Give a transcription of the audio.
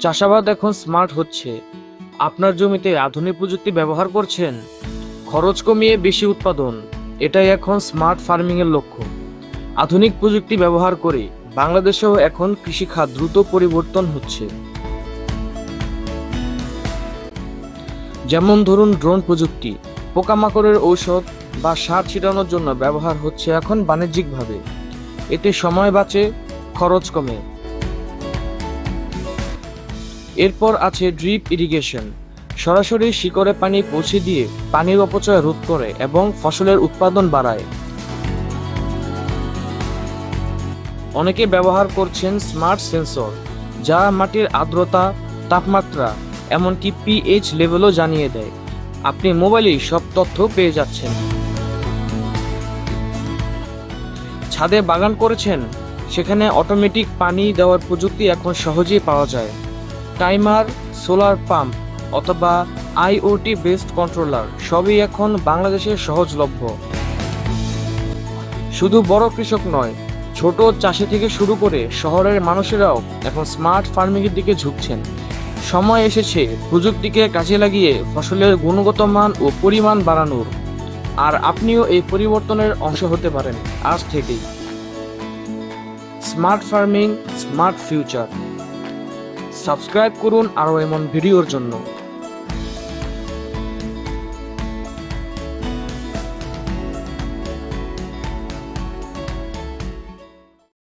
চাষাবাদ এখন স্মার্ট হচ্ছে। আপনার জমিতে আধুনিক প্রযুক্তি ব্যবহার করছেন? খরচ কমিয়ে বেশি উৎপাদন, এটাই এখন স্মার্ট ফার্মিং এর লক্ষ্য। আধুনিক প্রযুক্তি ব্যবহার করে বাংলাদেশেও এখন কৃষিখাত দ্রুত পরিবর্তন হচ্ছে। যেমন ধরুন ড্রোন প্রযুক্তি, পোকামাকড়ের ঔষধ বা সার ছিটানোর জন্য ব্যবহার হচ্ছে এখন বাণিজ্যিকভাবে। এতে সময় বাঁচে, খরচ কমে। এরপর আছে ড্রিপ ইরিগেশন। সরাসরি শিকড়ে পানি পৌঁছে দিয়ে পানির অপচয় রোধ করে এবং ফসলের উৎপাদন বাড়ায়। অনেকে ব্যবহার করছেন স্মার্ট সেন্সর, যা মাটির আর্দ্রতা, তাপমাত্রা, এমনকি পিএইচ লেভেলও জানিয়ে দেয়। আপনি মোবাইলেই সব তথ্য পেয়ে যাচ্ছেন। ছাদে বাগান করেছেন, সেখানে অটোমেটিক পানি দেওয়ার প্রযুক্তি এখন সহজেই পাওয়া যায়। টাইমার, সোলার পাম্প অথবা আইওটি বেসড কন্ট্রোলার সবই এখন বাংলাদেশে সহজলভ্য। শুধু বড় কৃষক নয়, ছোট চাষি থেকে শুরু করে শহরের মানুষেরাও এখন স্মার্ট ফার্মিংয়ের দিকে ঝুঁকছেন। সময় এসেছে প্রযুক্তিকে কাজে লাগিয়ে ফসলের গুণগত মান ও পরিমাণ বাড়ানোর। আর আপনিও এই পরিবর্তনের অংশ হতে পারেন আজ থেকেই। Smart farming, smart future. Subscribe করুন আরও এমন ভিডিওর জন্য।